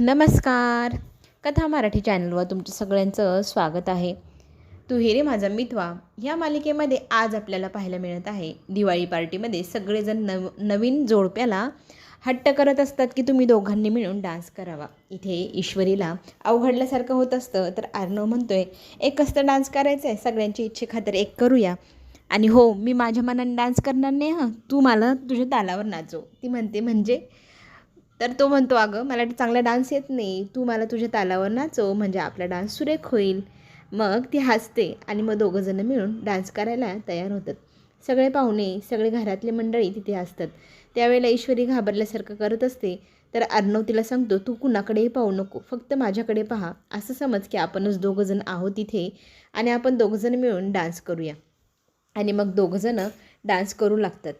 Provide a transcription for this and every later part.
नमस्कार. कथा मराठी चॅनलवर तुमचं सगळ्यांचं स्वागत आहे. तू हे रे माझा मितवा. ह्या मालिकेमध्ये आज आपल्याला पाहायला मिळत आहे दिवाळी पार्टीमध्ये सगळेजण नव नवीन जोडप्याला हट्ट करत असतात की तुम्ही दोघांनी मिळून डान्स करावा. इथे ईश्वरीला अवघडल्यासारखं होत असतं तर आर्नव म्हणतोय एक कसं डान्स करायचा आहे सगळ्यांची इच्छेखातर एक करूया. आणि हो मी माझ्या मनाने डान्स करणार नाही हां. तू मला तुझ्या तालावर नाचव. ती म्हणते म्हणजे? तर तो म्हणतो अगं मला चांगला डान्स येत नाही. तू मला तुझ्या तालावर नाचव म्हणजे आपला डान्स सुरेख होईल. मग ती हसते आणि मग दोघंजणं मिळून डान्स करायला तयार होतात. सगळे पाहुणे सगळे घरातले मंडळी तिथे असतात त्यावेळेला ईश्वरी घाबरल्यासारखं करत असते. तर अर्णव तिला सांगतो तू कुणाकडेही पाहू नको. फक्त माझ्याकडे पहा. असं समज की आपणच दोघंजण आहोत तिथे आणि आपण दोघंजण मिळून डान्स करूया. आणि मग दोघंजणं डान्स करू लागतात.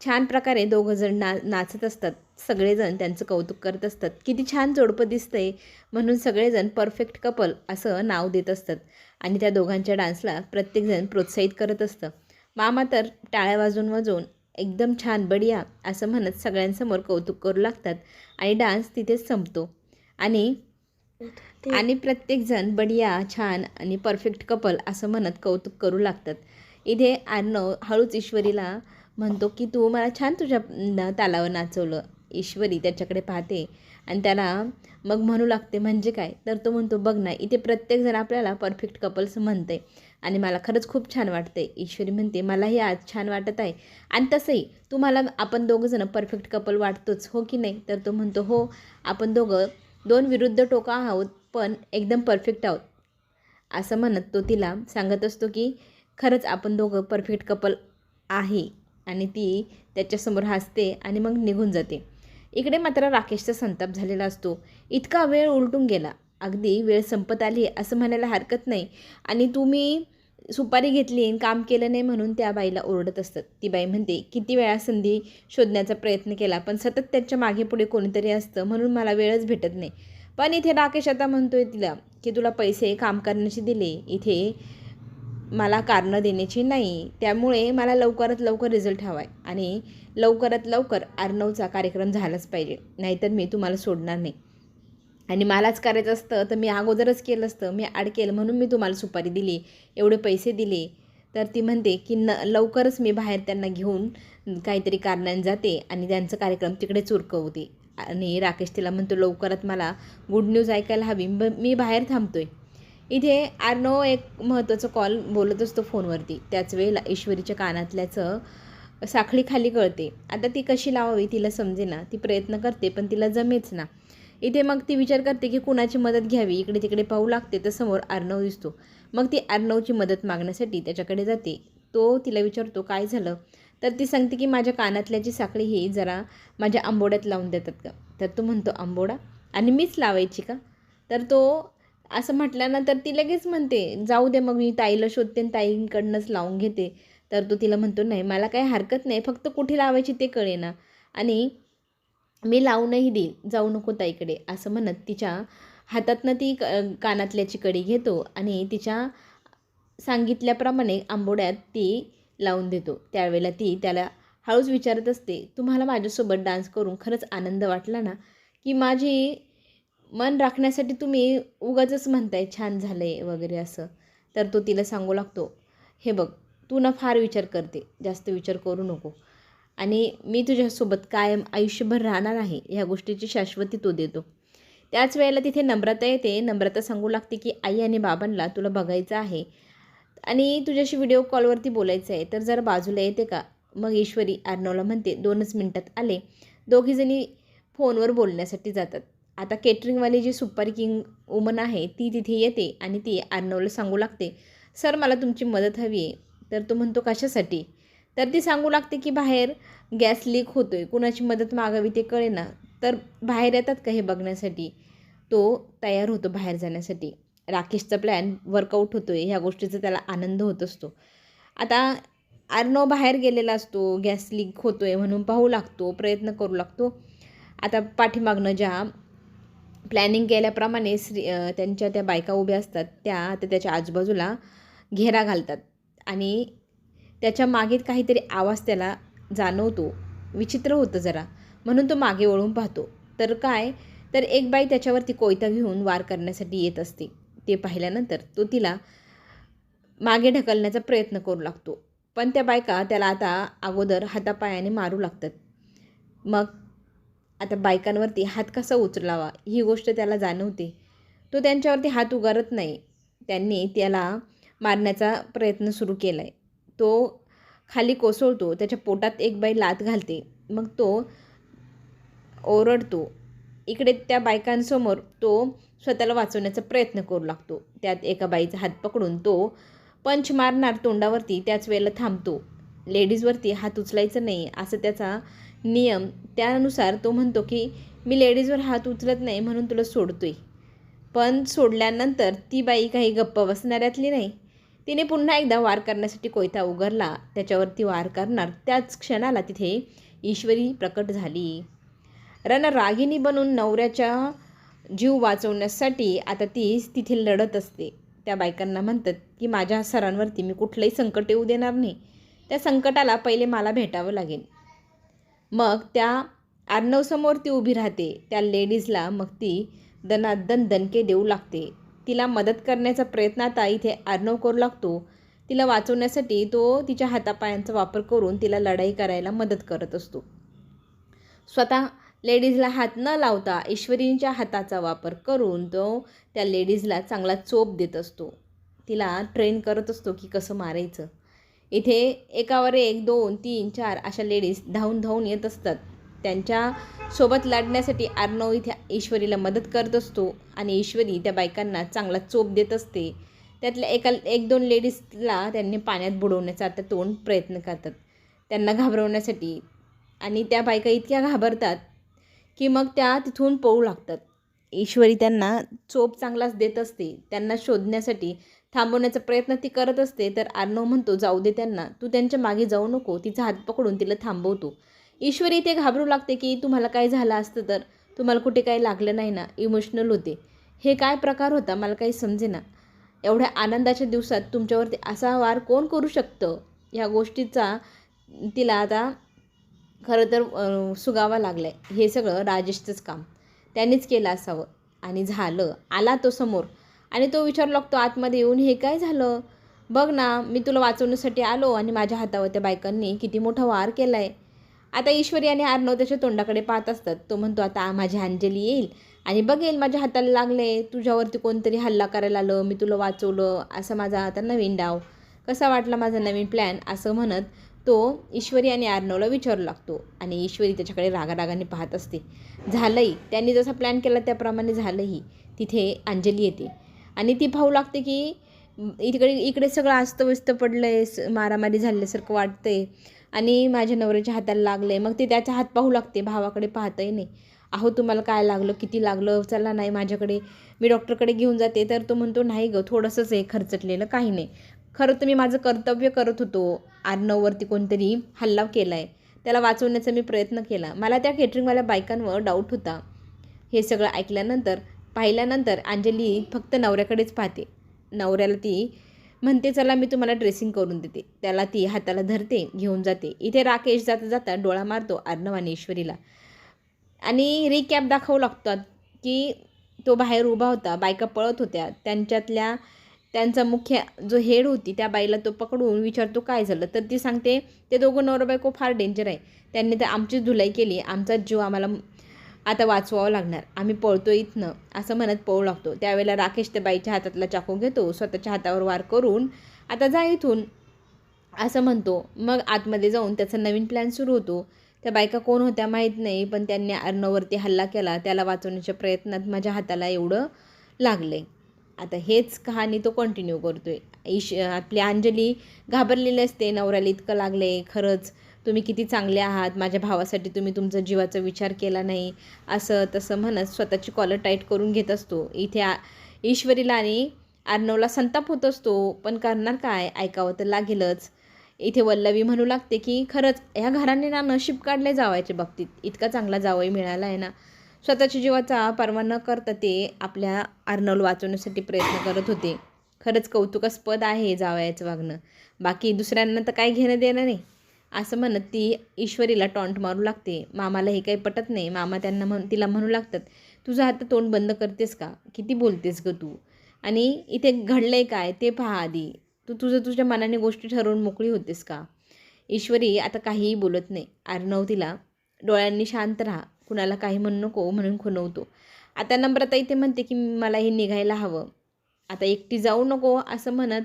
छान प्रकारे दोघंजण ना नाचत असतात. सगळेजण त्यांचं कौतुक करत असतात. किती छान जोडपं दिसतंय म्हणून सगळेजण परफेक्ट कपल असं नाव देत असतात. आणि त्या दोघांच्या डान्सला प्रत्येकजण प्रोत्साहित करत असतं. मामा तर टाळ्या वाजून वाजवून एकदम छान बढिया असं म्हणत सगळ्यांसमोर कौतुक करू लागतात आणि डान्स तिथेच संपतो. आणि आणि प्रत्येकजण बढिया छान आणि परफेक्ट कपल असं म्हणत कौतुक करू लागतात. इथे अर्णव हळूच ईश्वरीला म्हणतो की तू मला छान तुझ्या न तालावर नाचवलं. ईश्वरी त्याच्याकडे पाहते. आणि त्याला मग म्हणू लागते म्हणजे काय? तर तो म्हणतो बघ ना इथे प्रत्येकजण आपल्याला परफेक्ट कपल्स म्हणते. आणि मला खरंच खूप छान वाटते. ईश्वरी म्हणते मलाही आज छान वाटत आहे. आणि तसंही तुम्हाला आपण दोघंजणं परफेक्ट कपल वाटतोच हो की नाही? तर तो म्हणतो हो आपण दोघं दोन विरुद्ध टोका आहोत पण एकदम परफेक्ट आहोत. असं म्हणत तो तिला सांगत असतो की खरंच आपण दोघं परफेक्ट कपल आहे. आणि ती त्याच्यासमोर हसते आणि मग निघून जाते. इकडे मात्र राकेशचा संताप झालेला असतो. इतका वेळ उलटून गेला. अगदी वेळ संपत आली असं म्हणायला हरकत नाही. आणि तुम्ही सुपारी घेतली आणि काम केलं नाही म्हणून त्या बाईला ओरडत असतात. ती बाई म्हणते किती वेळा संधी शोधण्याचा प्रयत्न केला पण सतत त्याच्यामागे पुढे कोणीतरी असतं म्हणून मला वेळच भेटत नाही. पण इथे राकेश आता म्हणतोय तिला की तुला पैसे काम करण्याचे दिले. इथे मला कारणं देण्याची नाही. त्यामुळे मला लवकरात लवकर रिझल्ट हवा आहे आणि लवकरात लवकर अर्णवचा कार्यक्रम झालाच पाहिजे. नाहीतर मी तुम्हाला सोडणार नाही. आणि मलाच करायचं असतं तर मी अगोदरच केलं असतं. मी आड केलं म्हणून मी तुम्हाला सुपारी दिली एवढे पैसे दिले. तर ती म्हणते की न लवकरच मी बाहेर त्यांना घेऊन काहीतरी कारणाने जाते आणि त्यांचा कार्यक्रम तिकडे चुरकवते. आणि राकेश तिला म्हणतो लवकरात मला गुड न्यूज ऐकायला हवी. मी बाहेर थांबतोय. इथे आर्नो एक महत्त्वाचा कॉल बोलत असतो फोनवरती. त्याच वेळेला ईश्वरीच्या कानातल्याचं साखळी खाली कळते. आता ती कशी लावावी तिला समजे ना ती प्रयत्न करते पण तिला जमेच ना इथे मग ती विचार करते की कुणाची मदत घ्यावी? इकडे तिकडे पाहू लागते तर समोर आर्नव दिसतो. मग ती अर्णवची मदत मागण्यासाठी त्याच्याकडे जाते. तो तिला विचारतो काय झालं? तर ती सांगते की माझ्या कानातल्याची साखळी ही जरा माझ्या आंबोड्यात लावून देतात का? तर तो म्हणतो आंबोडा? आणि मीच लावायची का? तर तो असं म्हटल्यानंतर ती लगेच म्हणते जाऊ दे मग मी ताईला शोधते आणि ताईंकडनंच लावून घेते. तर तो तिला म्हणतो नाही मला काही हरकत नाही फक्त कुठे लावायची ते कळेना. आणि मी लावूनही देईल जाऊ नको ताईकडे. असं म्हणत तिच्या हातातनं ती क कानातल्याची कडी घेतो आणि तिच्या सांगितल्याप्रमाणे आंबोड्यात ती लावून देतो. त्यावेळेला ती त्याला हळूच विचारत असते तुम्हाला माझ्यासोबत डान्स करून खरंच आनंद वाटला ना? की माझी मन राखण्यासाठी तुम्ही उगाचच म्हणताय छान झालं आहे वगैरे असं. तर तो तिला सांगू लागतो हे बघ तू ना फार विचार करते जास्त विचार करू नको. आणि मी तुझ्यासोबत कायम आयुष्यभर राहणार आहे ह्या गोष्टीची शाश्वती तो देतो. त्याच वेळेला तिथे नम्रता येते. नम्रता सांगू लागते की आई आणि बाबांना तुला बघायचं आहे आणि तुझ्याशी व्हिडिओ कॉलवरती बोलायचं आहे तर जरा बाजूला येते का? मग ईश्वरी अर्णवला म्हणते दोनच मिनटात आले. दोघीजणी फोनवर बोलण्यासाठी जातात. आता केटरिंगवाली जी सुपर किंग वुमन आहे ती तिथे येते आणि ती अर्णवला सांगू लागते सर मला तुमची मदत हवी आहे. तर तो म्हणतो कशासाठी? तर ती सांगू लागते की बाहेर गॅस लीक होतो आहे कुणाची मदत मागावी ते कळे ना तर बाहेर येतात का हे बघण्यासाठी? तो तयार होतो बाहेर जाण्यासाठी. राकेशचा प्लॅन वर्कआउट होतो आहे ह्या गोष्टीचा त्याला आनंद होत असतो. आता अर्णव बाहेर गेलेला असतो गॅस लीक होतो आहे म्हणून पाहू लागतो प्रयत्न करू लागतो. आता पाठीमागनं ज्या प्लॅनिंग केल्याप्रमाणे श्री त्यांच्या त्या बायका उभ्या असतात त्या आता त्याच्या आजूबाजूला घेरा घालतात. आणि त्याच्यामागे काहीतरी आवाज त्याला जाणवतो विचित्र होतं जरा. म्हणून तो मागे वळून पाहतो. तर काय? तर एक बाई त्याच्यावरती कोयता घेऊन वार करण्यासाठी येत असते. ते पाहिल्यानंतर तो तिला मागे ढकलण्याचा प्रयत्न करू लागतो. पण त्या बायका त्याला आता अगोदर हातापायाने मारू लागतात. मग आता बायकांवरती हात कसा उचलावा? ही गोष्ट त्याला जाणवते. तो त्यांच्यावरती हात उगारत नाही. त्यांनी त्याला मारण्याचा प्रयत्न सुरू केला आहे तो खाली कोसळतो त्याच्या पोटात एक बाई लात घालते. मग तो ओरडतो. इकडे त्या बायकांसमोर तो स्वतःला वाचवण्याचा प्रयत्न करू लागतो. त्यात एका बाईचा हात पकडून तो पंच मारणार तोंडावरती त्याच वेळेला थांबतो. लेडीजवरती हात उचलायचं नाही असं त्याचा नियम त्यानुसार तो म्हणतो की मी लेडीजवर हात उचलत नाही म्हणून तुला सोडतोय. पण सोडल्यानंतर ती बाई काही गप्प बसणाऱ्यातली नाही. तिने पुन्हा एकदा वार करण्यासाठी कोयता उघडला. त्याच्यावरती वार करणार त्याच क्षणाला तिथे ईश्वरी प्रकट झाली. रणरागिणी बनून नवऱ्याच्या जीव वाचवण्यासाठी आता ती तिथे लढत असते. त्या बायकांना म्हणतात की माझ्या सरांवरती मी कुठलंही संकट येऊ देणार नाही. त्या संकटाला पहिले मला भेटावं लागेल. मग त्या आर्नवसमोर ती उभी राहते. त्या लेडीजला मग ती दनादन दणके देऊ लागते. तिला मदत करण्याचा प्रयत्न आता इथे आर्नव करू लागतो. तिला वाचवण्यासाठी तो तिच्या हातापायांचा वापर करून तिला लढाई करायला मदत करत असतो. स्वतः लेडीजला हात न लावता ईश्वरींच्या हाताचा वापर करून तो त्या लेडीजला चांगला चोप देत असतो. तिला ट्रेन करत असतो की कसं मारायचं. इथे एकावर एक दोन तीन चार अशा लेडीज धावून धावून येत असतात. त्यांच्यासोबत लढण्यासाठी आर्नव इथे ईश्वरीला मदत करत असतो आणि ईश्वरी त्या बायकांना चांगला चोप देत असते. त्यातल्या एका एक दोन लेडीजला त्यांनी पाण्यात बुडवण्याचा आता तोंड प्रयत्न करतात. त्यांना घाबरवण्यासाठी आणि त्या बायका इतक्या घाबरतात की मग त्या तिथून पळू लागतात. ईश्वरी त्यांना चोप चांगलाच देत असते. त्यांना शोधण्यासाठी थांबवण्याचा प्रयत्न ती करत असते तर आर्णव म्हणतो जाऊ दे त्यांना. तू त्यांच्या मागे जाऊ नको. तिचा हात पकडून तिला थांबवतो. ईश्वरी ते घाबरू लागते की तुम्हाला काय झालं असतं तर? तुम्हाला कुठे काही लागलं नाही ना? इमोशनल होते. हे काय प्रकार होता? मला काही समजेना. एवढ्या आनंदाच्या दिवसात तुमच्यावरती असा वार कोण करू शकतं? ह्या गोष्टीचा तिला आता खरं तर सुगावा लागला आहे हे सगळं राजेशचंच काम. त्यांनीच केलं असावं. आणि झालं. आला तो समोर. आणि तो विचारू लागतो आतमध्ये येऊन हे काय झालं? बघ ना मी तुला वाचवण्यासाठी आलो आणि माझ्या हातावर त्या बायकांनी किती मोठा वार केला आहे आता ईश्वरी आणि आर्णव त्याच्या तोंडाकडे पाहत असतात. तो म्हणतो आता माझी अंजली येईल आणि बघेल माझ्या हाताला लागले. तुझ्यावरती कोणतरी हल्ला करायला आलं मी तुला वाचवलं असा माझा आता नवीन डाव. कसा वाटला माझा नवीन प्लॅन असं म्हणत तो ईश्वरी आणि आर्नवला विचारू लागतो आणि ईश्वरी त्याच्याकडे रागारागाने पाहत असते. झालंही. त्यांनी जसा प्लॅन केला त्याप्रमाणे झालंही. तिथे अंजली येते. आणि ती पाहू लागते की इकडे इकडे सगळं अस्तव्यस्त पडलं आहे मारामारी झाल्यासारखं वाटतं आहे आणि माझ्या नवऱ्याच्या हाताला आहे मग ते त्याचा हात पाहू लागते भावाकडे पाहतही नाही. अहो तुम्हाला काय लागलं? किती लागलं? चला नाही माझ्याकडे. मी डॉक्टरकडे घेऊन जाते. तर तो म्हणतो नाही गं थोडंसंच आहे खर्चटलेलं काही नाही. खरं तर मी माझं कर्तव्य करत होतो. आर्नववरती कोणतरी हल्ला केला आहे त्याला वाचवण्याचा मी प्रयत्न केला. मला त्या केटरिंगवाल्या बायकांवर डाऊट होता. हे सगळं ऐकल्यानंतर पाहिल्यानंतर अंजली फक्त नवऱ्याकडेच पाहते. नवऱ्याला ती म्हणते चला मी तुम्हाला ड्रेसिंग करून देते. त्याला ती हाताला धरते घेऊन जाते. इथे राकेश जाता जाता डोळा मारतो अर्णव आणि ईश्वरीला आणि रिकॅप दाखवू लागतात की तो बाहेर उभा होता बायका पळत होत्या. त्यांच्यातल्या त्यांचा मुख्य जो हेड होती त्या बाईला तो पकडून विचारतो काय झालं? तर ती सांगते ते दोघं नवरा बायको फार डेंजर आहे. त्यांनी तर आमचीच धुलाई केली. आमचाच जीव आम्हाला आता वाचवावं लागणार. आम्ही पळतो इथनं. असं म्हणत पळू लागतो. त्यावेळेला राकेश त्या बाईच्या हातातला चाकू घेतो. स्वतःच्या हातावर वार करून आता जा इथून. असं म्हणतो. मग आतमध्ये जाऊन त्याचा नवीन प्लॅन सुरू होतो. त्या बायका कोण होत्या माहीत नाही पण त्यांनी अर्णवरती हल्ला केला. त्याला वाचवण्याच्या प्रयत्नात माझ्या हाताला एवढं लागलं आहे आता हेच कहाणी तो कंटिन्यू करतो आहे ईश आपली अंजली घाबरलेली असते. नवऱ्याला इतकं लागलं आहे खरंच तुम्ही किती चांगले आहात माझ्या भावासाठी तुम्ही तुमचा जीवाचा विचार केला नाही असं तसं म्हणत स्वतःची कॉलर टाईट करून घेत असतो. इथे आ ईश्वरीला आणि अर्णवला संताप होत असतो पण करणार काय ऐकावं तर लागेलच. इथे वल्लवी म्हणू लागते की खरंच ह्या घराने ना नशीब काढले जावायच्या बाबतीत. इतका चांगला जावई मिळाला आहे ना. स्वतःच्या जीवाचा पर्वा न करता ते आपल्या अर्नवला वाचवण्यासाठी प्रयत्न करत होते. खरंच कौतुकास्पद आहे जावयाचं वागणं. बाकी दुसऱ्यांना तर काय घेणं देणं नाही. असं म्हणत ती ईश्वरीला टॉन्ट मारू लागते. मामाला हे काही पटत नाही. मामा त्यांना म्हण तिला म्हणू लागतात तुझं आता तोंड बंद करतेस का? किती बोलतेस ग तू? आणि इथे घडलं आहे काय ते पहा आधी. तू तुझं तुझ्या मनाने गोष्टी ठरवून मोकळी होतेस का? ईश्वरी आता काहीही बोलत नाही. अर्णव तिला डोळ्यांनी शांत राहा. कुणाला काही म्हणू नको म्हणून खुनवतो आता नम्रता इथे म्हणते की मला हे निघायला हवं. आता एकटी जाऊ नको असं म्हणत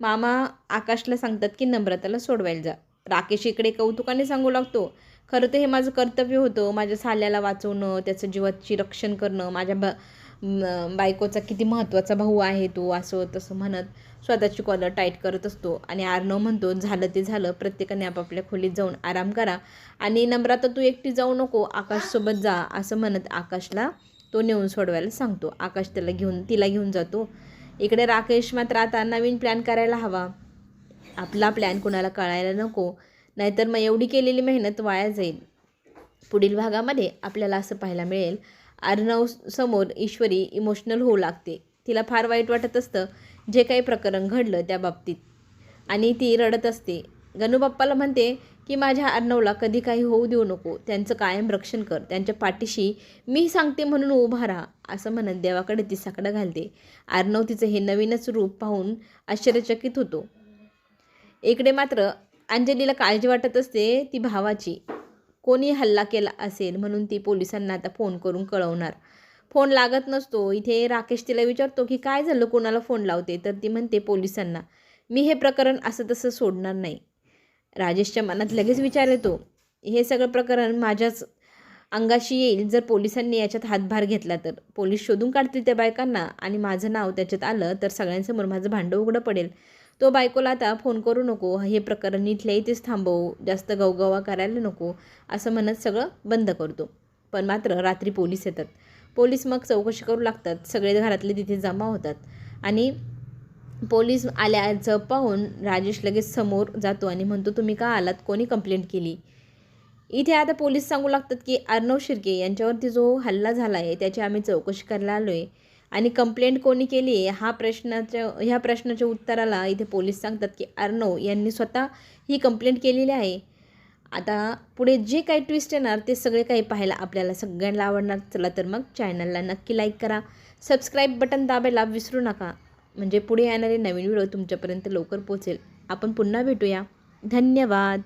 मामा आकाशला सांगतात की नम्रताला सोडवायला जा. राकेश इकडे कौतुकाने सांगू लागतो खरं तर हे माझं कर्तव्य होतं माझ्या साल्याला वाचवणं त्याचं जीवाची रक्षण करणं माझ्या ब बायकोचा किती महत्त्वाचा भाऊ आहे तो असं तसं म्हणत स्वतःची कॉलर टाईट करत असतो. आणि आर्नव म्हणतो झालं ते झालं प्रत्येकाने आपापल्या खोलीत जाऊन आराम करा आणि नम्रता तू एकटी जाऊ नको आकाशसोबत जा असं म्हणत आकाशला तो नेऊन सोडवायला सांगतो. आकाश त्याला घेऊन तिला घेऊन जातो. इकडे राकेश मात्र आता नवीन प्लॅन करायला हवा. आपला प्लॅन कोणाला कळायला नको. नाहीतर मग एवढी केलेली मेहनत वाया जाईल. पुढील भागामध्ये आपल्याला असं पाहायला मिळेल. अर्णव समोर ईश्वरी इमोशनल होऊ लागते. तिला फार वाईट वाटत असतं. जे काही प्रकरण घडलं त्या बाबतीत. आणि ती रडत असते. गणूबाप्पाला म्हणते की माझ्या अर्णवला कधी काही होऊ देऊ नको. त्यांचं कायम रक्षण कर. त्यांच्या पाठीशी मी सांगते म्हणून उभा राहा. असं म्हणत देवाकडे ती साकडं घालते. अर्णव तिचं हे नवीनच रूप पाहून आश्चर्यचकित होतो. इकडे मात्र अंजलीला काळजी वाटत असते ती भावाची. कोणी हल्ला केला असेल म्हणून ती पोलिसांना आता फोन करून कळवणार. फोन लागत नसतो. इथे राकेश तिला विचारतो की काय झालं? कोणाला फोन लावते? तर ती म्हणते पोलिसांना मी हे प्रकरण असं तसं सोडणार नाही. राजेशच्या मनात लगेच विचार येतो. हे सगळं प्रकरण माझ्याच अंगाशी येईल. जर पोलिसांनी याच्यात हातभार घेतला तर. पोलीस शोधून काढतील त्या बायकांना आणि माझं नाव त्याच्यात आलं तर सगळ्यांसमोर माझं भांडं उघडं पडेल. तो बायकोला आता फोन करू नको. हे प्रकरण इथल्या इथेच थांबवू. जास्त गवगवा करायला नको. असं म्हणत सगळं बंद करतो. पण मात्र रात्री पोलीस येतात. पोलीस मग चौकशी करू लागतात. सगळे घरातले तिथे जमा होतात. आणि पोलीस आल्याचं पाहून राजेश लगेच समोर जातो आणि म्हणतो तुम्ही का आलात? कोणी कंप्लेंट केली? इथे आता पोलीस सांगू लागतात की अर्णव शिर्के यांच्यावरती जो हल्ला झाला आहे त्याची आम्ही चौकशी करायला आलो आहे आणि कंप्लेंट कोणी केली आहे हा प्रश्नाच्या ह्या प्रश्नाच्या उत्तराला इथे पोलीस सांगतात की अर्णव यांनी स्वतः ही कंप्लेंट केलेली आहे. आता पुढे जे काही ट्विस्ट येणार ते सगळे काही पाहायला आपल्याला सगळ्यांना आवडणार चला तर मग चॅनलला नक्की लाईक करा. सबस्क्राईब बटन दाबायला विसरू नका. म्हणजे पुढे येणारे नवीन व्हिडिओ तुमच्यापर्यंत लवकर पोचेल आपण पुन्हा भेटूया. धन्यवाद.